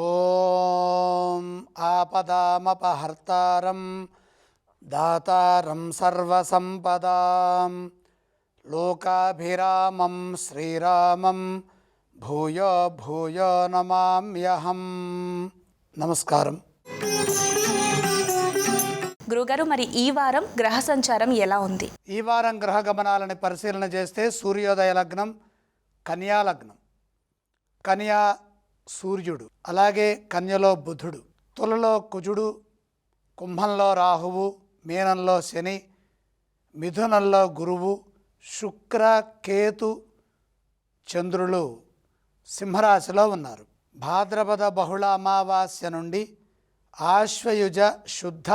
ॐ आपदामपहर्तारं दातारं सर्वसम्पदां लोकाभिरामं श्रीरामं भूयो भूयो नमाम्यहं నమస్కారం గురుగారు మరి ఈ వారం గ్రహ సంచారం ఎలా ఉంది ఈ వారం గ్రహ గమనాలని పరిశీలన చేస్తే సూర్యోదయ లగ్నం కన్యా లగ్నం కన్యా సూర్యుడు అలాగే కన్యలో బుధుడు తులలో కుజుడు కుంభంలో రాహువు మీనంలో శని మిథునంలో గురువు శుక్ర కేతు చంద్రులు సింహరాశిలో ఉన్నారు. భాద్రపద బహుళ అమావాస్య నుండి ఆశ్వయుజ శుద్ధ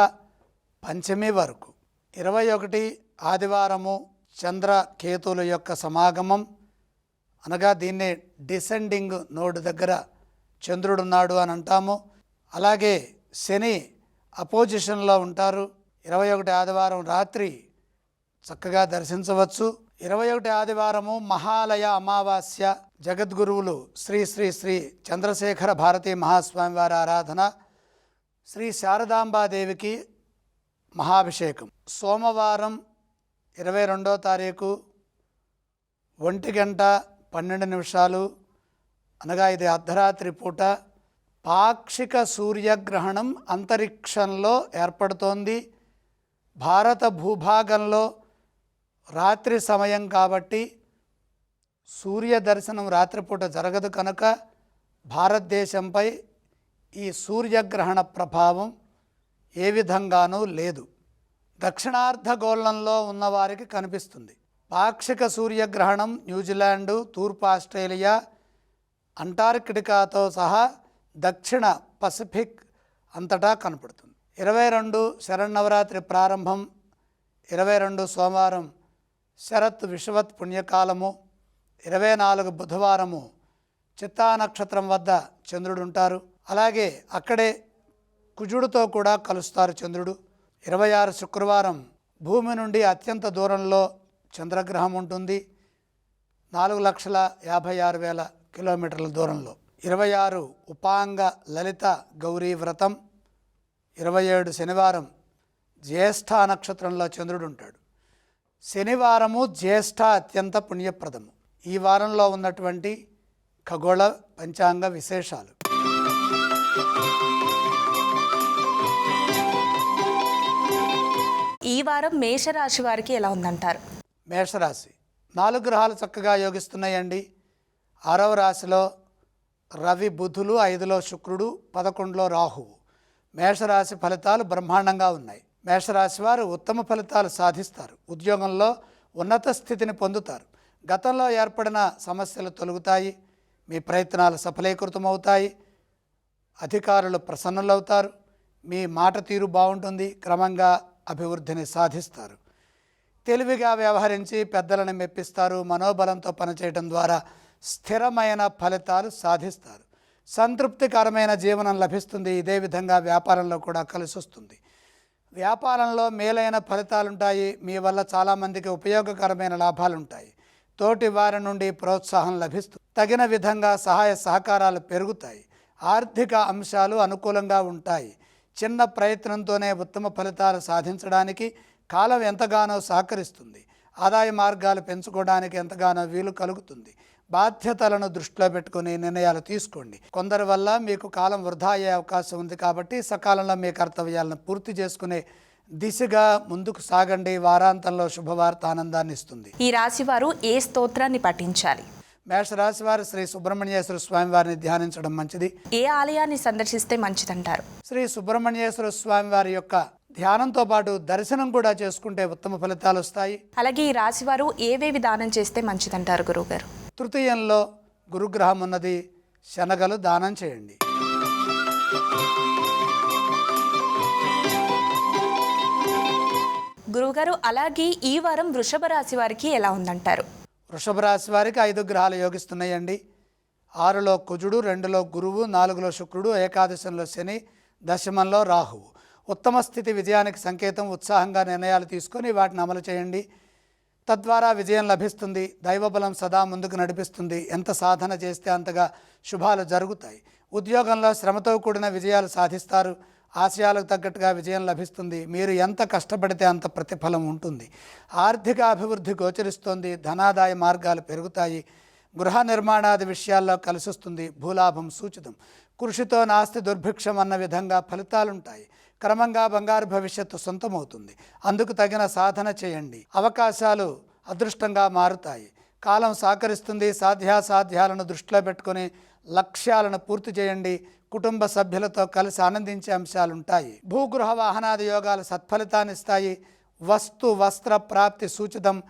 పంచమి వరకు. ఇరవై ఒకటి ఆదివారము చంద్ర కేతుల యొక్క సమాగమం. అనగా దీన్నే డిసెండింగ్ నోడ్ దగ్గర చంద్రుడున్నాడు అని అంటాము. అలాగే శని అపోజిషన్లో ఉంటారు. ఇరవై ఒకటి ఆదివారం రాత్రి చక్కగా దర్శించవచ్చు. ఇరవై ఒకటి ఆదివారము మహాలయ అమావాస్య జగద్గురువులు శ్రీ శ్రీ శ్రీ చంద్రశేఖర భారతీ మహాస్వామి వారి ఆరాధన శ్రీ శారదాంబాదేవికి మహాభిషేకం. సోమవారం ఇరవై రెండో తారీఖు ఒంటి గంట పన్నెండు నిమిషాలు అనగా ఇది అర్ధరాత్రి పూట పాక్షిక సూర్యగ్రహణం అంతరిక్షంలో ఏర్పడుతోంది. భారత భూభాగంలో రాత్రి సమయం కాబట్టి సూర్య దర్శనం రాత్రిపూట జరగదు కనుక భారతదేశంపై ఈ సూర్యగ్రహణ ప్రభావం ఏ విధంగానూ లేదు. దక్షిణార్ధగోళంలో ఉన్నవారికి కనిపిస్తుంది. పాక్షిక సూర్యగ్రహణం న్యూజిలాండు తూర్పు ఆస్ట్రేలియా అంటార్కిటికాతో సహా దక్షిణ పసిఫిక్ అంతటా కనపడుతుంది. ఇరవై రెండు శరన్నవరాత్రి ప్రారంభం ఇరవై రెండు సోమవారం శరత్ విషవత్ పుణ్యకాలము ఇరవై నాలుగు బుధవారము చిత్తా నక్షత్రం వద్ద చంద్రుడు ఉంటారు అలాగే అక్కడే కుజుడితో కూడా కలుస్తారు చంద్రుడు. ఇరవై ఆరు శుక్రవారం భూమి నుండి అత్యంత దూరంలో చంద్రగ్రహం ఉంటుంది. నాలుగు లక్షల యాభై ఆరు వేల కిలోమీటర్ల దూరంలో. ఇరవై ఆరు ఉపాంగ లలిత గౌరీ వ్రతం ఇరవై ఏడు శనివారం జ్యేష్ఠ నక్షత్రంలో చంద్రుడు ఉంటాడు. శనివారము జ్యేష్ఠ అత్యంత పుణ్యప్రదము. ఈ వారంలో ఉన్నటువంటి ఖగోళ పంచాంగ విశేషాలు. ఈ వారం మేషరాశి వారికి ఎలా ఉందంటారు? మేషరాశి. నాలుగు గ్రహాలు చక్కగా యోగిస్తున్నాయండి. ఆరవ రాశిలో రవి బుధులు ఐదులో శుక్రుడు పదకొండులో రాహువు. మేషరాశి ఫలితాలు బ్రహ్మాండంగా ఉన్నాయి. మేషరాశి వారు ఉత్తమ ఫలితాలు సాధిస్తారు. ఉద్యోగంలో ఉన్నత స్థితిని పొందుతారు. గతంలో ఏర్పడిన సమస్యలు తొలగుతాయి. మీ ప్రయత్నాలు సఫలీకృతమవుతాయి. అధికారులు ప్రసన్నులవుతారు. మీ మాట తీరు బాగుంటుంది. క్రమంగా అభివృద్ధిని సాధిస్తారు. తెలివిగా వ్యవహరించి పెద్దలను మెప్పిస్తారు. మనోబలంతో పనిచేయడం ద్వారా స్థిరమైన ఫలితాలు సాధిస్తారు. సంతృప్తికరమైన జీవనం లభిస్తుంది. ఇదే విధంగా వ్యాపారంలో కూడా కలిసి వస్తుంది. వ్యాపారంలో మేలైన ఫలితాలుంటాయి. మీ వల్ల చాలామందికి ఉపయోగకరమైన లాభాలుంటాయి. తోటి వారి నుండి ప్రోత్సాహం లభిస్తుంది తగిన విధంగా సహాయ సహకారాలు పెరుగుతాయి. ఆర్థిక అంశాలు అనుకూలంగా ఉంటాయి. చిన్న ప్రయత్నంతోనే ఉత్తమ ఫలితాలు సాధించడానికి కాలం ఎంతగానో సహకరిస్తుంది. ఆదాయ మార్గాలు పెంచుకోవడానికి ఎంతగానో వీలు కలుగుతుంది. బాధ్యతలను దృష్టిలో పెట్టుకుని నిర్ణయాలు తీసుకోండి. కొందరి వల్ల మీకు కాలం వృధా అయ్యే అవకాశం ఉంది కాబట్టి సకాలంలో మీ కర్తవ్యాలను పూర్తి చేసుకునే దిశగా ముందుకు సాగండి. వారాంతంలో శుభవార్త ఆనందాన్ని ఇస్తుంది. ఈ రాశి వారు ఏ స్తోత్రాన్ని పఠించాలి? మేషరాశి వారు శ్రీ సుబ్రహ్మణ్యేశ్వర స్వామి వారిని ధ్యానించడం మంచిది. ఏ ఆలయాన్ని సందర్శిస్తే మంచిదంటారు? శ్రీ సుబ్రహ్మణ్యేశ్వర స్వామి వారి యొక్క ధ్యానంతో పాటు దర్శనం కూడా చేసుకుంటే ఉత్తమ ఫలితాలు వస్తాయి. అలాగే ఈ రాశి వారు ఏవేవి దానం చేస్తే మంచిదంటారు గురువుగారు? తృతీయంలో గురుగ్రహం ఉన్నది. శనగలు దానం చేయండి. గురువుగారు అలాగే ఈ వారం వృషభ రాశి వారికి ఎలా ఉందంటారు? వృషభ రాశి వారికి ఐదు గ్రహాలు యోగిస్తున్నాయండి. ఆరులో కుజుడు రెండులో గురువు నాలుగులో శుక్రుడు ఏకాదశంలో శని దశమంలో రాహువు. ఉత్తమ స్థితి విజయానికి సంకేతం ఉత్సాహంగా నిర్ణయాలు తీసుకొని వాటిని అమలు చేయండి. తద్వారా విజయం లభిస్తుంది దైవబలం సదా ముందుకు నడిపిస్తుంది. ఎంత సాధన చేస్తే అంతగా శుభాలు జరుగుతాయి. ఉద్యోగంలో శ్రమతో కూడిన విజయాలు సాధిస్తారు. ఆశయాలకు తగ్గట్టుగా విజయం లభిస్తుంది. మీరు ఎంత కష్టపడితే అంత ప్రతిఫలం ఉంటుంది. ఆర్థిక అభివృద్ధి గోచరిస్తోంది. ధనాదాయ మార్గాలు పెరుగుతాయి. గృహ నిర్మాణాది విషయాల్లో కలిసొస్తుంది. భూలాభం సూచితం. కృషితో నాస్తి దుర్భిక్షం అన్న విధంగా ఫలితాలుంటాయి. క్రమంగా బంగారు భవిష్యత్తు సొంతమవుతుంది. అందుకు తగిన సాధన చేయండి. అవకాశాలు అదృష్టంగా మారుతాయి. కాలం సహకరిస్తుంది. సాధ్యాసాధ్యాలను దృష్టిలో పెట్టుకొని లక్ష్యాలను పూర్తి చేయండి. కుటుంబ సభ్యులతో కలిసి ఆనందించే అంశాలుంటాయి. భూగృహ వాహనాది యోగాలు సత్ఫలితాన్నిస్తాయి. వస్తు వస్త్ర ప్రాప్తి సూచితం.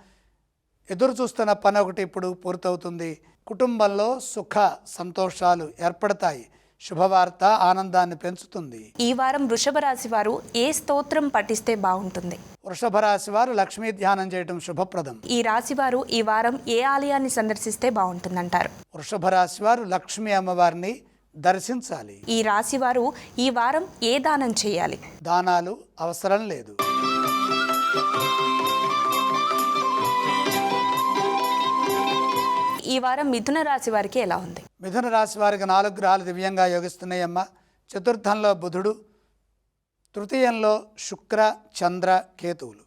ఎదురు చూస్తున్న పని ఒకటి ఇప్పుడు పూర్తవుతుంది. కుటుంబంలో సుఖ సంతోషాలు ఏర్పడతాయి. శుభవార్త ఆనందాన్ని పెంచుతుంది. ఈ వారం వృషభ రాశి వారు ఏ స్తోత్రం పఠిస్తే బాగుంటుంది? వృషభ రాశి వారు లక్ష్మీ ధ్యానం చేయటం శుభప్రదం. ఈ రాశి వారు ఈ వారం ఏ ఆలయాన్ని సందర్శిస్తే బాగుంటుందంటారు? వృషభ రాశి వారు లక్ష్మీ అమ్మవారిని దర్శించాలి. ఈ రాశి వారు ఈ వారం ఏ దానం చేయాలి? దానాలు అవసరం లేదు. ఈ వారం మిథున రాశి వారికి ఎలా ఉంది? మిథున రాశి వారికి నాలుగు గ్రహాలు దివ్యంగా యోగిస్తున్నాయమ్మ చతుర్థంలో బుధుడు తృతీయంలో శుక్ర చంద్ర కేతువులు.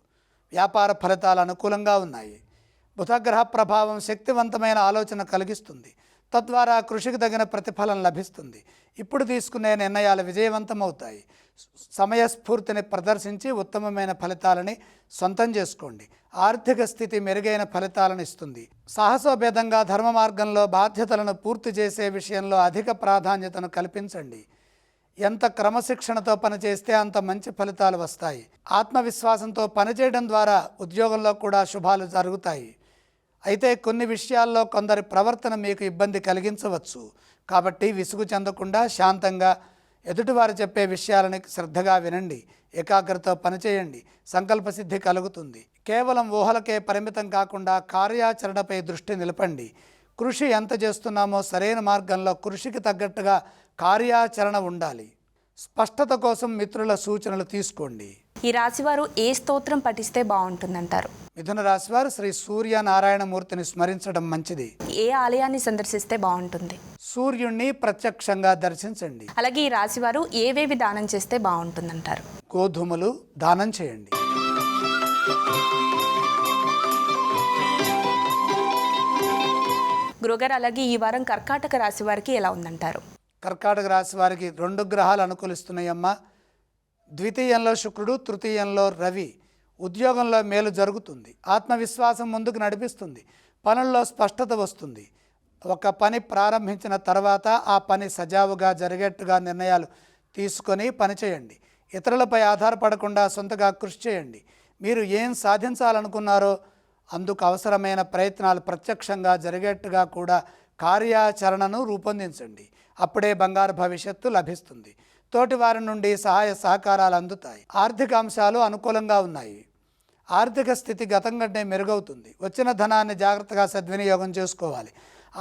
వ్యాపార ఫలితాలు అనుకూలంగా ఉన్నాయి. బుధగ్రహ ప్రభావం శక్తివంతమైన ఆలోచన కలిగిస్తుంది. తద్వారా కృషికి తగిన ప్రతిఫలం లభిస్తుంది. ఇప్పుడు తీసుకునే నిర్ణయాలు విజయవంతమవుతాయి. సమయస్ఫూర్తిని ప్రదర్శించి ఉత్తమమైన ఫలితాలని సొంతం చేసుకోండి. ఆర్థిక స్థితి మెరుగైన ఫలితాలను ఇస్తుంది. సాహసోభేదంగా ధర్మ మార్గంలో బాధ్యతలను పూర్తి చేసే విషయంలో అధిక ప్రాధాన్యతను కల్పించండి. ఎంత క్రమశిక్షణతో పనిచేస్తే అంత మంచి ఫలితాలు వస్తాయి. ఆత్మవిశ్వాసంతో పనిచేయడం ద్వారా ఉద్యోగంలో కూడా శుభాలు జరుగుతాయి. అయితే కొన్ని విషయాల్లో కొందరి ప్రవర్తన మీకు ఇబ్బంది కలిగించవచ్చు. కాబట్టి విసుగు చెందకుండా శాంతంగా ఎదుటివారు చెప్పే విషయాలని శ్రద్ధగా వినండి. ఏకాగ్రత పనిచేయండి. సంకల్పసిద్ధి కలుగుతుంది. కేవలం ఊహలకే పరిమితం కాకుండా కార్యాచరణపై దృష్టి నిలపండి. కృషి ఎంత చేస్తున్నామో సరైన మార్గంలో కృషికి తగ్గట్టుగా కార్యాచరణ ఉండాలి. స్పష్టత కోసం మిత్రుల సూచనలు తీసుకోండి. ఈ రాశి వారు ఏ స్తోత్రం పఠిస్తే బాగుంటుందంటారు? మిథున రాశి వారు శ్రీ సూర్యనారాయణమూర్తిని స్మరించడం మంచిది. ఏ ఆలయాన్ని సందర్శిస్తే బాగుంటుంది? సూర్యుణ్ణి ప్రత్యక్షంగా దర్శించండి. అలాగే ఈ రాశి వారు ఏవేవి దానం చేస్తే బాగుంటుందంటారు? గోధుమలు దానం చేయండి. గురుగారు అలాగే ఈ వారం కర్కాటక రాశి వారికి ఎలా ఉందంటారు? కర్కాటక రాశి వారికి రెండు గ్రహాలు అనుకూలిస్తున్నాయమ్మా. ద్వితీయంలో శుక్రుడు తృతీయంలో రవి. ఉద్యోగంలో మేలు జరుగుతుంది. ఆత్మవిశ్వాసం ముందుకు నడిపిస్తుంది. పనుల్లో స్పష్టత వస్తుంది. ఒక పని ప్రారంభించిన తర్వాత ఆ పని సజావుగా జరిగేట్టుగా నిర్ణయాలు తీసుకొని పనిచేయండి ఇతరులపై ఆధారపడకుండా సొంతగా కృషి చేయండి. మీరు ఏం సాధించాలనుకున్నారో అందుకు అవసరమైన ప్రయత్నాలు ప్రత్యక్షంగా జరిగేట్టుగా కూడా కార్యాచరణను రూపొందించండి. అప్పుడే బంగారు భవిష్యత్తు లభిస్తుంది. తోటి వారి నుండి సహాయ సహకారాలు అందుతాయి. ఆర్థిక అంశాలు అనుకూలంగా ఉన్నాయి. ఆర్థిక స్థితి గతం కంటే మెరుగవుతుంది. వచ్చిన ధనాన్ని జాగ్రత్తగా సద్వినియోగం చేసుకోవాలి.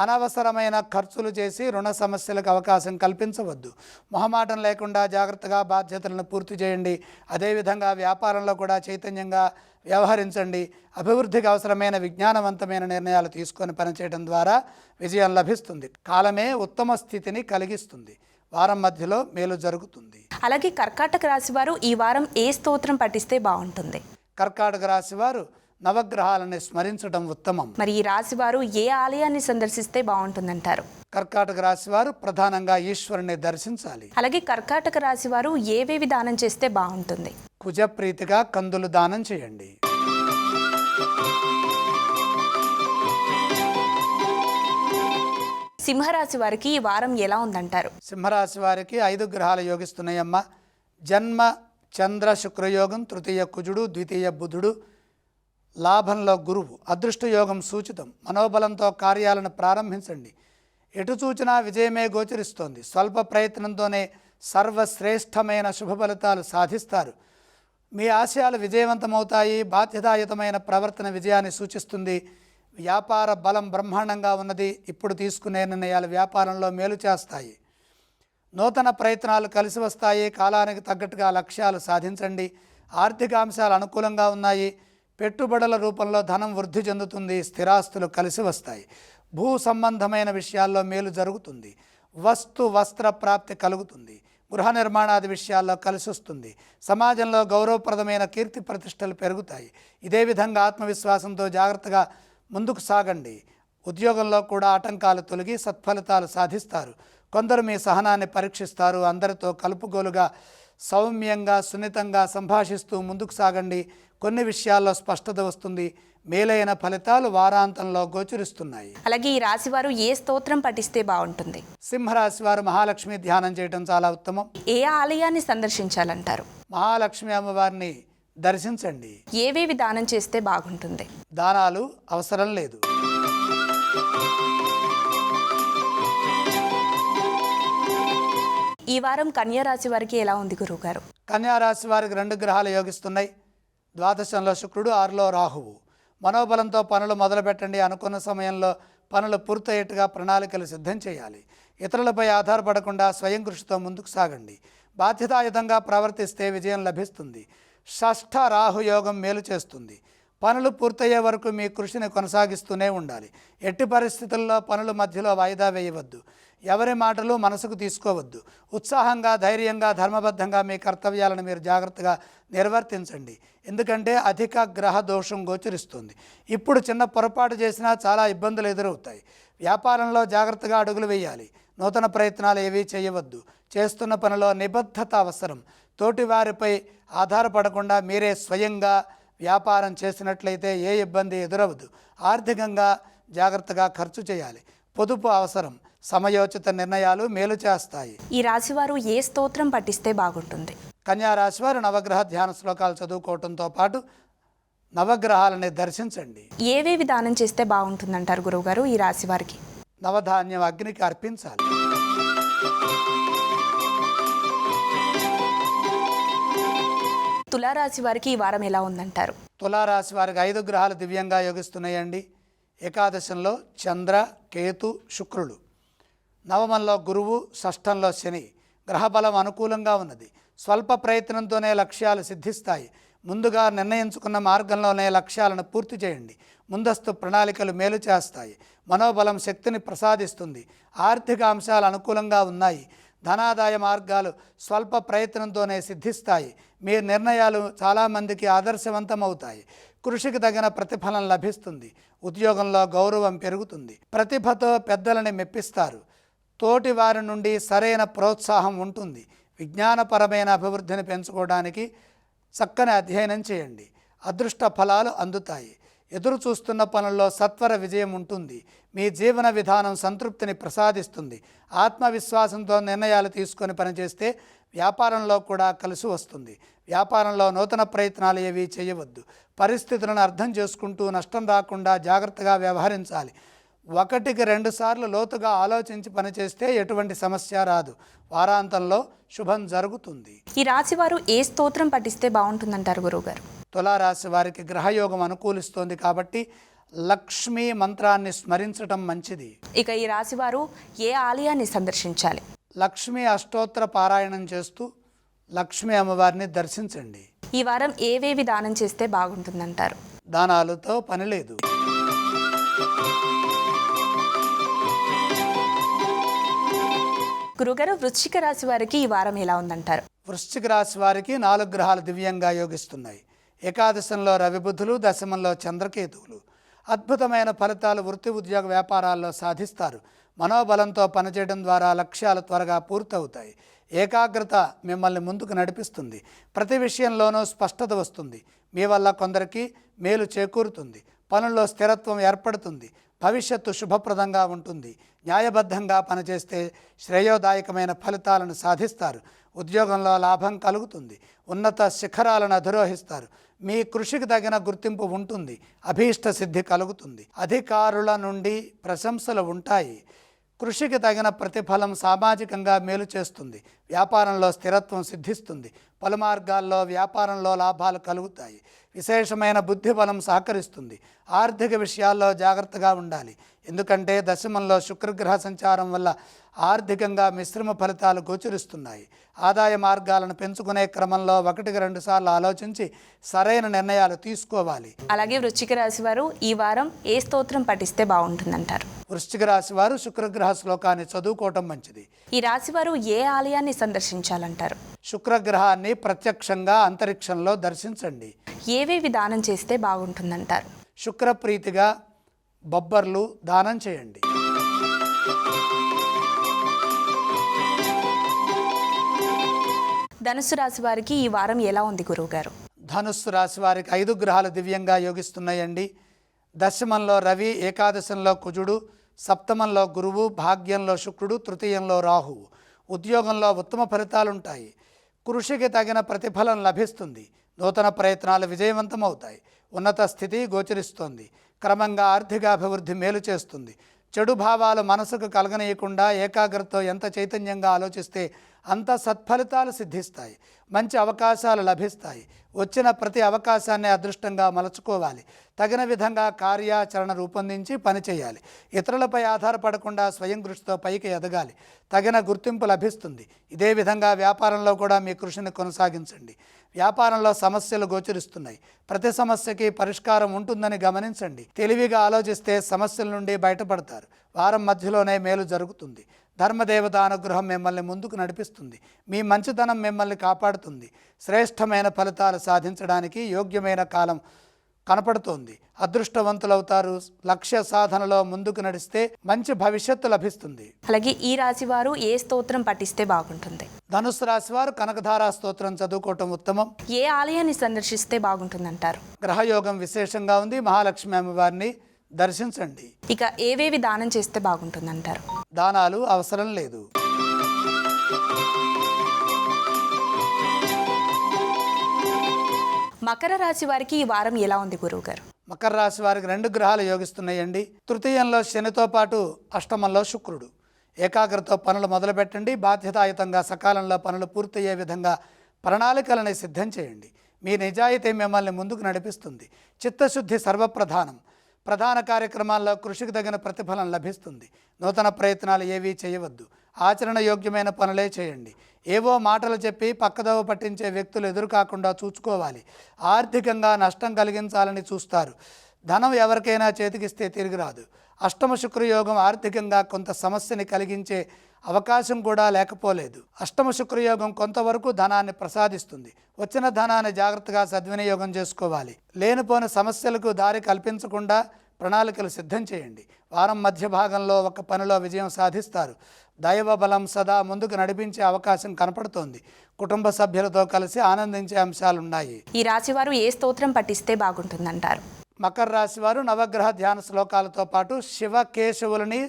అనవసరమైన ఖర్చులు చేసి రుణ సమస్యలకు అవకాశం కల్పించవద్దు. మొహమాటం లేకుండా జాగ్రత్తగా బాధ్యతలను పూర్తి చేయండి. అదేవిధంగా వ్యాపారంలో కూడా చైతన్యంగా వ్యవహరించండి. అభివృద్ధికి అవసరమైన విజ్ఞానవంతమైన నిర్ణయాలు తీసుకొని పనిచేయడం ద్వారా విజయం లభిస్తుంది. కాలమే ఉత్తమ స్థితిని కలిగిస్తుంది. వారం మధ్యలో మేలు జరుగుతుంది. అలాగే కర్కాటక రాశి వారు ఈ వారం ఏ స్తోత్రం పఠిస్తే బాగుంటుంది? కర్కాటక రాశి వారు నవగ్రహాలని స్మరించడం ఉత్తమం. మరి ఈ రాశి వారు ఏ ఆలయాన్ని సందర్శిస్తే బాగుంటుందంటారు? కర్కాటక రాశి వారు ప్రధానంగా ఈశ్వరుని దర్శించాలి. అలాగే కర్కాటక రాశి వారు ఏవేవి దానం చేస్తే బాగుంటుంది? కుజప్రీతిగా కందులు దానం చేయండి. సింహరాశి వారికి ఈ వారం ఎలా ఉందంటారు? సింహరాశి వారికి ఐదు గ్రహాలు యోగిస్తున్నాయమ్మ. జన్మ చంద్ర శుక్రయోగం తృతీయ కుజుడు ద్వితీయ బుధుడు. లాభంలో గురువు. అదృష్ట యోగం సూచితం. మనోబలంతో కార్యాలను ప్రారంభించండి. ఎటు చూచినా విజయమే గోచరిస్తోంది. స్వల్ప ప్రయత్నంతోనే సర్వశ్రేష్టమైన శుభ ఫలితాలు సాధిస్తారు. మీ ఆశయాలు విజయవంతమవుతాయి. బాధ్యతాయుతమైన ప్రవర్తన విజయాన్ని సూచిస్తుంది. వ్యాపార బలం బ్రహ్మాండంగా ఉన్నది. ఇప్పుడు తీసుకునే నిర్ణయాలు వ్యాపారంలో మేలు చేస్తాయి. నూతన ప్రయత్నాలు కలిసి వస్తాయి. కాలానికి తగ్గట్టుగా లక్ష్యాలు సాధించండి. ఆర్థిక అంశాలు అనుకూలంగా ఉన్నాయి. పెట్టుబడుల రూపంలో ధనం వృద్ధి చెందుతుంది. స్థిరాస్తులు కలిసి వస్తాయి. భూ సంబంధమైన విషయాల్లో మేలు జరుగుతుంది. వస్తు వస్త్ర ప్రాప్తి కలుగుతుంది. గృహ నిర్మాణాది విషయాల్లో కలిసి వస్తుంది. సమాజంలో గౌరవప్రదమైన కీర్తి ప్రతిష్టలు పెరుగుతాయి. ఇదే విధంగా ఆత్మవిశ్వాసంతో జాగ్రత్తగా ముందుకు సాగండి. ఉద్యోగంలో కూడా ఆటంకాలు తొలగి సత్ఫలితాలు సాధిస్తారు. కొందరు మీ సహనాన్ని పరీక్షిస్తారు. అందరితో కలుపుగోలుగా సౌమ్యంగా సున్నితంగా సంభాషిస్తూ ముందుకు సాగండి. కొన్ని విషయాల్లో స్పష్టత వస్తుంది. మేలైన ఫలితాలు వారాంతంలో గోచరిస్తున్నాయి. అలాగే ఈ రాశివారు ఏ స్తోత్రం పఠిస్తే బాగుంటుంది? సింహరాశి వారు మహాలక్ష్మి ధ్యానం చేయడం చాలా ఉత్తమం. ఏ ఆలయాన్ని సందర్శించాలంటారు? మహాలక్ష్మి అమ్మవారిని దర్శించండి. ఏవేవి దానం చేస్తే బాగుంటుంది? దానాలు అవసరం లేదు. ఈ వారం కన్యా రాశి వారికి ఎలా ఉంది గురువుగారు? కన్యా రాశి వారికి రెండు గ్రహాలు యోగిస్తున్నాయి. ద్వాదశంలో శుక్రుడు ఆరులో రాహువు. మనోబలంతో పనులు మొదలుపెట్టండి అనుకున్న సమయంలో పనులు పూర్తయ్యేట్టుగా ప్రణాళికలు సిద్ధం చేయాలి. ఇతరులపై ఆధారపడకుండా స్వయం కృషితో ముందుకు సాగండి. బాధ్యతాయుతంగా ప్రవర్తిస్తే విజయం లభిస్తుంది. షష్ఠ రాహుయోగం మేలు చేస్తుంది. పనులు పూర్తయ్యే వరకు మీ కృషిని కొనసాగిస్తూనే ఉండాలి. ఎట్టి పరిస్థితుల్లో పనులు మధ్యలో వాయిదా వేయవద్దు. ఎవరి మాటలు మనసుకు తీసుకోవద్దు. ఉత్సాహంగా ధైర్యంగా ధర్మబద్ధంగా మీ కర్తవ్యాలను మీరు జాగ్రత్తగా నిర్వర్తించండి. ఎందుకంటే అధిక గ్రహ దోషం గోచరిస్తుంది. ఇప్పుడు చిన్న పొరపాటు చేసినా చాలా ఇబ్బందులు ఎదురవుతాయి. వ్యాపారంలో జాగ్రత్తగా అడుగులు వేయాలి. నూతన ప్రయత్నాలు ఏవీ చేయవద్దు. చేస్తున్న పనిలో నిబద్ధత అవసరం. తోటివారిపై ఆధారపడకుండా మీరే స్వయంగా వ్యాపారం చేసినట్లయితే ఏ ఇబ్బంది ఎదురవదు. ఆర్థికంగా జాగ్రత్తగా ఖర్చు చేయాలి. పొదుపు అవసరం. సమయోచిత నిర్ణయాలు మేలు చేస్తాయి. ఈ రాశివారు ఏ స్తోత్రం పఠిస్తే బాగుంటుంది? కన్యా రాశి వారు నవగ్రహ ధ్యాన శ్లోకాలు చదువుకోవడంతో పాటు నవగ్రహాలని దర్శించండి. ఏవేవి దానం చేస్తే బాగుంటుందంటారు గురువుగారు ఈ రాశి వారికి నవధాన్యం అగ్నికి అర్పించాలి. తులారాశి వారికి ఈ వారం ఎలా ఉందంటారు? తులారాశి వారికి ఐదు గ్రహాలు దివ్యంగా యోగిస్తున్నాయండి. ఏకాదశంలో చంద్ర కేతు శుక్రుడు నవమంలో గురువు షష్టంలో శని. గ్రహబలం అనుకూలంగా ఉన్నది. స్వల్ప ప్రయత్నంతోనే లక్ష్యాలు సిద్ధిస్తాయి. ముందుగా నిర్ణయించుకున్న మార్గంలోనే లక్ష్యాలను పూర్తి చేయండి. ముందస్తు ప్రణాళికలు మేలు చేస్తాయి. మనోబలం శక్తిని ప్రసాదిస్తుంది. ఆర్థిక అంశాలు అనుకూలంగా ఉన్నాయి. ధనాదాయ మార్గాలు స్వల్ప ప్రయత్నంతోనే సిద్ధిస్తాయి. మీ నిర్ణయాలు చాలామందికి ఆదర్శవంతమవుతాయి. కృషికి తగిన ప్రతిఫలం లభిస్తుంది. ఉద్యోగంలో గౌరవం పెరుగుతుంది. ప్రతిభతో పెద్దలని మెప్పిస్తారు. తోటి వారి నుండి సరైన ప్రోత్సాహం ఉంటుంది. విజ్ఞానపరమైన అభివృద్ధిని పెంచుకోవడానికి చక్కని అధ్యయనం చేయండి. అదృష్ట ఫలాలు అందుతాయి. ఎదురు చూస్తున్న పనుల్లో సత్వర విజయం ఉంటుంది. మీ జీవన విధానం సంతృప్తిని ప్రసాదిస్తుంది. ఆత్మవిశ్వాసంతో నిర్ణయాలు తీసుకొని పనిచేస్తే వ్యాపారంలో కూడా కలిసి వస్తుంది. వ్యాపారంలో నూతన ప్రయత్నాలు ఏవి చేయవద్దు. పరిస్థితులను అర్థం చేసుకుంటూ నష్టం రాకుండా జాగ్రత్తగా వ్యవహరించాలి. ఒకటికి రెండు సార్లు లోతుగా ఆలోచించి పనిచేస్తే ఎటువంటి సమస్య రాదు. వారాంతంలో శుభం జరుగుతుంది. ఈ రాశివారు ఏ స్తోత్రం పఠిస్తే బాగుంటుందంటారు గురువుగారు? తులారాశి వారికి గ్రహయోగం అనుకూలిస్తోంది కాబట్టి లక్ష్మీ మంత్రాన్ని స్మరించటం మంచిది. ఇక ఈ రాశివారు ఏ ఆలయాన్ని సందర్శించాలి? లక్ష్మీ అష్టోత్తర పారాయణం చేస్తూ లక్ష్మీ అమ్మవారిని దర్శించండి. ఈ వారం ఏవేవి దానం చేస్తే బాగుంటుందంటారు? దానాలతో పని లేదు. గురుగారు వృశ్చిక రాశి వారికి ఈ వారం ఎలా ఉందంటారు? వృశ్చిక రాశి వారికి నాలుగు గ్రహాలు దివ్యంగా యోగిస్తున్నాయి. ఏకాదశంలో రవిబుద్ధులు దశమంలో చంద్రకేతువులు. అద్భుతమైన ఫలితాలు వృత్తి ఉద్యోగ వ్యాపారాల్లో సాధిస్తారు. మనోబలంతో పనిచేయడం ద్వారా లక్ష్యాలు త్వరగా పూర్తవుతాయి. ఏకాగ్రత మిమ్మల్ని ముందుకు నడిపిస్తుంది. ప్రతి విషయంలోనూ స్పష్టత వస్తుంది. మీ వల్ల కొందరికి మేలు చేకూరుతుంది. పనుల్లో స్థిరత్వం ఏర్పడుతుంది. భవిష్యత్తు శుభప్రదంగా ఉంటుంది. న్యాయబద్ధంగా పనిచేస్తే శ్రేయోదాయకమైన ఫలితాలను సాధిస్తారు. ఉద్యోగంలో లాభం కలుగుతుంది. ఉన్నత శిఖరాలను అధిరోహిస్తారు. మీ కృషికి తగిన గుర్తింపు ఉంటుంది. అభీష్ట సిద్ధి కలుగుతుంది. అధికారుల నుండి ప్రశంసలు ఉంటాయి. కృషికి తగిన ప్రతిఫలం సామాజికంగా మేలు చేస్తుంది. వ్యాపారంలో స్థిరత్వం సిద్ధిస్తుంది. పలు మార్గాల్లో వ్యాపారంలో లాభాలు కలుగుతాయి. విశేషమైన బుద్ధి బలం సహకరిస్తుంది. ఆర్థిక విషయాల్లో జాగ్రత్తగా ఉండాలి. ఎందుకంటే దశమంలో శుక్రగ్రహ సంచారం వల్ల ఆర్థికంగా మిశ్రమ ఫలితాలు గోచరిస్తున్నాయి. ఆదాయ మార్గాలను పెంచుకునే క్రమంలో ఒకటికి రెండు సార్లు ఆలోచించి సరైన నిర్ణయాలు తీసుకోవాలి. అలాగే వృశ్చిక రాశి వారు ఈ వారం ఏ స్తోత్రం పఠిస్తే బాగుంటుందంటారు? వృశ్చిక రాశి వారు శుక్రగ్రహ శ్లోకాన్ని చదువుకోవటం మంచిది. ఈ రాశి వారు ఏ ఆలయాన్ని సందర్శించాలంటారు? శుక్రగ్రహాన్ని ప్రత్యక్షంగా అంతరిక్షంలో దర్శించండి. ఏవేవి దానం చేస్తే బాగుంటుందంటారు? శుక్రప్రీతిగా బొబ్బర్లు దానం చేయండి. ధనుసు రాశి వారికి ఈ వారం ఎలా ఉంది గురువుగారు? ధనుస్సు రాశి వారికి ఐదు గ్రహాలు దివ్యంగా యోగిస్తున్నాయండి. దశమంలో రవి ఏకాదశంలో కుజుడు సప్తమంలో గురువు భాగ్యంలో శుక్రుడు తృతీయంలో రాహువు ఉద్యోగంలో ఉత్తమ ఫలితాలుంటాయి. కృషికి తగిన ప్రతిఫలం లభిస్తుంది. నూతన ప్రయత్నాలు విజయవంతమవుతాయి. ఉన్నత స్థితి గోచరిస్తోంది. క్రమంగా ఆర్థిక అభివృద్ధి మేలు చేస్తుంది. చెడు భావాలు మనసుకు కలగనీయకుండా ఏకాగ్రతతో ఎంత చైతన్యంగా ఆలోచిస్తే అంత సత్ఫలితాలు సిద్ధిస్తాయి. మంచి అవకాశాలు లభిస్తాయి. వచ్చిన ప్రతి అవకాశాన్ని అదృష్టంగా మలుచుకోవాలి. తగిన విధంగా కార్యాచరణ రూపొందించి పనిచేయాలి ఇతరులపై ఆధారపడకుండా స్వయం కృషితో పైకి ఎదగాలి. తగిన గుర్తింపు లభిస్తుంది. ఇదే విధంగా వ్యాపారంలో కూడా మీ కృషిని కొనసాగించండి. వ్యాపారంలో సమస్యలు గోచరిస్తున్నాయి. ప్రతి సమస్యకి పరిష్కారం ఉంటుందని గమనించండి. తెలివిగా ఆలోచిస్తే సమస్యల నుండి బయటపడతారు. వారం మధ్యలోనే మేలు జరుగుతుంది. ధర్మదేవత అనుగ్రహం మిమ్మల్ని ముందుకు నడిపిస్తుంది. మీ మంచితనం మిమ్మల్ని కాపాడుతుంది. శ్రేష్టమైన ఫలితాలు సాధించడానికి యోగ్యమైన కాలం కనపడుతోంది. అదృష్టవంతులవుతారు. లక్ష్య సాధనలో ముందుకు నడిస్తే మంచి భవిష్యత్తు లభిస్తుంది. అలాగే ఈ రాశి వారు ఏ స్తోత్రం పఠిస్తే బాగుంటుంది? ధనుసు రాశి వారు కనకధారా స్తోత్రం చదువుకోవటం ఉత్తమం. ఏ ఆలయాన్ని సందర్శిస్తే బాగుంటుందంటారు? గ్రహయోగం విశేషంగా ఉంది. మహాలక్ష్మి అమ్మవారిని దర్శించండి. ఇక ఏవేవి దానం చేస్తే బాగుంటుందంటారు? దానాలు అవసరం లేదు. మకర రాశి వారికి ఈ వారం ఎలా ఉంది గురువుగారు మకర రాశి వారికి రెండు గ్రహాలు యోగిస్తున్నాయండి. తృతీయంలో శనితో పాటు అష్టమంలో శుక్రుడు. ఏకాగ్రతతో పనులు మొదలుపెట్టండి. బాధ్యతాయుతంగా సకాలంలో పనులు పూర్తయ్యే విధంగా ప్రణాళికలని సిద్ధం చేయండి. మీ నిజాయితీ మిమ్మల్ని ముందుకు నడిపిస్తుంది. చిత్తశుద్ధి సర్వప్రధానం. ప్రధాన కార్యక్రమాల్లో కృషికి తగిన ప్రతిఫలం లభిస్తుంది. నూతన ప్రయత్నాలు ఏవీ చేయవద్దు. ఆచరణ యోగ్యమైన పనులే చేయండి. ఏవో మాటలు చెప్పి పక్కదోవ పట్టించే వ్యక్తులు ఎదురు కాకుండా చూసుకోవాలి ఆర్థికంగా నష్టం కలిగించాలని చూస్తారు. ధనం ఎవరికైనా చేతికిస్తే తిరిగి రాదు. అష్టమ శుక్రయోగం ఆర్థికంగా కొంత సమస్యని కలిగించే అవకాశం కూడా లేకపోలేదు. అష్టమ శుక్రయోగం కొంతవరకు ధనాన్ని ప్రసాదిస్తుంది. వచ్చిన ధనాన్ని జాగ్రత్తగా సద్వినియోగం చేసుకోవాలి. లేనిపోని సమస్యలకు దారి కల్పించకుండా ప్రణాళికలు సిద్ధం చేయండి. వారం మధ్య భాగంలో ఒక పనిలో విజయం సాధిస్తారు. దైవ బలం సదా ముందుకు నడిపించే అవకాశం కనపడుతోంది. కుటుంబ సభ్యులతో కలిసి ఆనందించే అంశాలున్నాయి. ఈ రాశి వారు ఏ స్తోత్రం పఠిస్తే బాగుంటుందంటారు? మకర రాశి వారు నవగ్రహ ధ్యాన శ్లోకాలతో పాటు శివ కేశవులని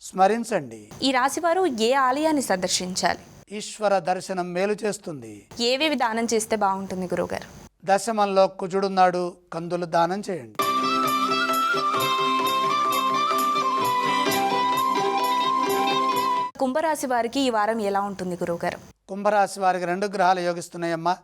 స్మరించండి. ఈ రాశి వారు ఏ ఆలయాన్ని సందర్శించాలి? ఈశ్వర దర్శనం మేలు చేస్తుంది. ఏవేవి దానం చేస్తే బాగుంటుంది గురువుగారు? దశమంలో కుజుడున్నాడు కందులు దానం చేయండి. కుంభరాశి వారికి ఈ వారం ఎలా ఉంటుంది గురువుగారు? కుంభరాశి వారికి రెండు గ్రహాలు యోగిస్తున్నాయమ్మా.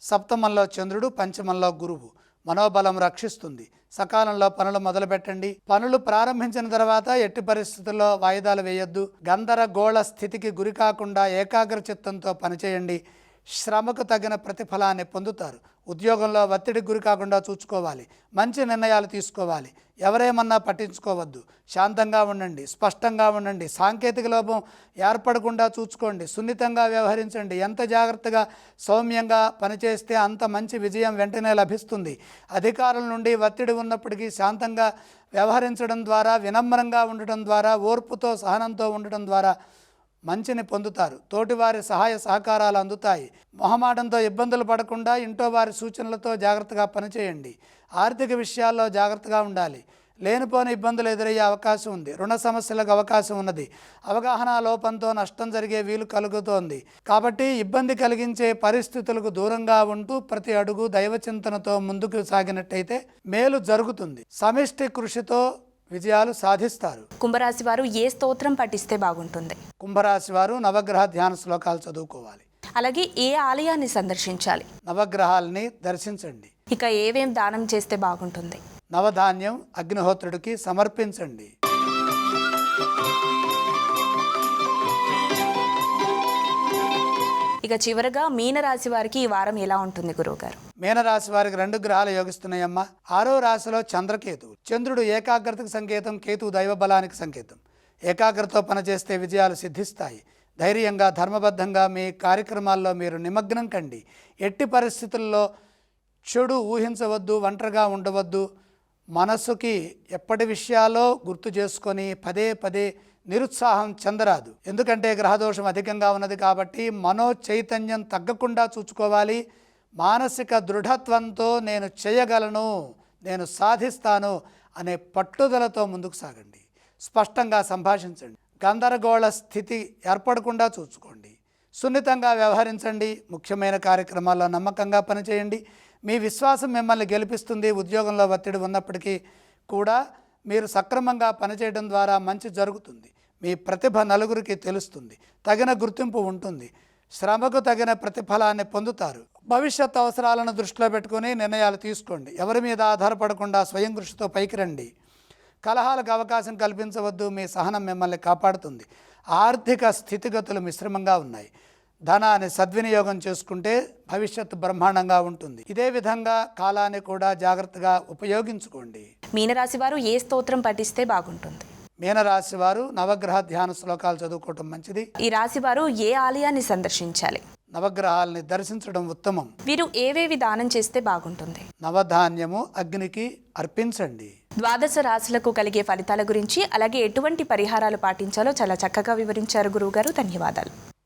సప్తమంలో చంద్రుడు పంచమంలో గురువు. మనోబలం రక్షిస్తుంది. సకాలంలో పనులు మొదలుపెట్టండి. పనులు ప్రారంభించిన తర్వాత ఎట్టి పరిస్థితుల్లో వాయిదాలు వేయొద్దు. గందరగోళ స్థితికి గురి కాకుండా ఏకాగ్ర చిత్తంతో పనిచేయండి. శ్రమకు తగిన ప్రతిఫలాన్ని పొందుతారు. ఉద్యోగంలో ఒత్తిడికి గురి కాకుండా చూసుకోవాలి. మంచి నిర్ణయాలు తీసుకోవాలి. ఎవరేమన్నా పట్టించుకోవద్దు. శాంతంగా ఉండండి. స్పష్టంగా ఉండండి. సాంకేతిక లోపం ఏర్పడకుండా చూసుకోండి. సున్నితంగా వ్యవహరించండి. ఎంత జాగ్రత్తగా సౌమ్యంగా పనిచేస్తే అంత మంచి విజయం వెంటనే లభిస్తుంది. అధికారుల నుండి ఒత్తిడి ఉన్నప్పటికీ శాంతంగా వ్యవహరించడం ద్వారా వినమ్రంగా ఉండటం ద్వారా ఓర్పుతో సహనంతో ఉండటం ద్వారా మంచిని పొందుతారు. తోటివారి సహాయ సహకారాలు అందుతాయి. మొహమాటంతో ఇబ్బందులు పడకుండా ఇంటో వారి సూచనలతో జాగ్రత్తగా పనిచేయండి. ఆర్థిక విషయాల్లో జాగ్రత్తగా ఉండాలి. లేనిపోని ఇబ్బందులు ఎదురయ్యే అవకాశం ఉంది. రుణ సమస్యలకు అవకాశం ఉన్నది. అవగాహన లోపంతో నష్టం జరిగే వీలు కలుగుతోంది. కాబట్టి ఇబ్బంది కలిగించే పరిస్థితులకు దూరంగా ఉంటూ ప్రతి అడుగు దైవచింతనతో ముందుకు సాగినట్టయితే మేలు జరుగుతుంది. సమిష్టి కృషితో విజయాలు సాధిస్తారు. కుంభరాశి వారు ఏ స్తోత్రం పఠిస్తే బాగుంటుంది? కుంభరాశి వారు నవగ్రహ ధ్యాన శ్లోకాలు చదువుకోవాలి. అలాగే ఏ ఆలయాన్ని సందర్శించాలి? నవగ్రహాలని దర్శించండి. ఇక ఏవేం దానం చేస్తే బాగుంటుంది? నవధాన్యం అగ్నిహోత్రుడికి సమర్పించండి. ఇక చివరగా మీనరాశి వారికి ఈ వారం ఎలా ఉంటుంది గురువుగారు? మీనరాశి వారికి రెండు గ్రహాలు యోగిస్తున్నాయమ్మా. ఆరో రాశిలో చంద్రకేతు. చంద్రుడు ఏకాగ్రతకు సంకేతం కేతు దైవ బలానికి సంకేతం. ఏకాగ్రతతో పనిచేస్తే విజయాలు సిద్ధిస్తాయి. ధైర్యంగా ధర్మబద్ధంగా మీ కార్యక్రమాల్లో మీరు నిమగ్నం కండి. ఎట్టి పరిస్థితుల్లో చెడు ఊహించవద్దు ఒంటరిగా ఉండవద్దు. మనసుకి ఎప్పటి విషయాలో గుర్తు చేసుకొని పదే పదే నిరుత్సాహం చెందరాదు. ఎందుకంటే గ్రహదోషం అధికంగా ఉన్నది కాబట్టి మనో చైతన్యం తగ్గకుండా చూసుకోవాలి మానసిక దృఢత్వంతో నేను చేయగలను నేను సాధిస్తాను అనే పట్టుదలతో ముందుకు సాగండి. స్పష్టంగా సంభాషించండి. గందరగోళ స్థితి ఏర్పడకుండా చూసుకోండి సున్నితంగా వ్యవహరించండి. ముఖ్యమైన కార్యక్రమాల్లో నమ్మకంగా పనిచేయండి. మీ విశ్వాసం మిమ్మల్ని గెలిపిస్తుంది. ఉద్యోగంలో ఒత్తిడి ఉన్నప్పటికీ కూడా మీరు సక్రమంగా పనిచేయడం ద్వారా మంచి జరుగుతుంది. మీ ప్రతిభ నలుగురికి తెలుస్తుంది. తగిన గుర్తింపు ఉంటుంది. శ్రమకు తగిన ప్రతిఫలాన్ని పొందుతారు. భవిష్యత్ అవసరాలను దృష్టిలో పెట్టుకుని నిర్ణయాలు తీసుకోండి. ఎవరి మీద ఆధారపడకుండా స్వయం కృషితో పైకి రండి. కలహాలకు అవకాశం కల్పించవద్దు. మీ సహనం మిమ్మల్ని కాపాడుతుంది. ఆర్థిక స్థితిగతులు మిశ్రమంగా ఉన్నాయి. ధనాన్ని సద్వినియోగం చేసుకుంటే భవిష్యత్తు బ్రహ్మాండంగా ఉంటుంది. ఇదే విధంగా కాలాన్ని కూడా జాగ్రత్తగా ఉపయోగించుకోండి. మీనరాశి వారు ఏ స్తోత్రం పఠిస్తే బాగుంటుంది? మీనరాశి వారు నవగ్రహ ధ్యాన శ్లోకాలు చదువుకోవటం మంచిది. ఈ రాశి వారు ఏ ఆలయాన్ని సందర్శించాలి? నవగ్రహాలని దర్శించడం ఉత్తమం. వీరు ఏవేవి దానం చేస్తే బాగుంటుంది? నవధాన్యము అగ్నికి అర్పించండి. ద్వాదశ రాశులకు కలిగే ఫలితాల గురించి అలాగే ఎటువంటి పరిహారాలు పాటించాలో చాలా చక్కగా వివరించారు గురువుగారు. ధన్యవాదాలు.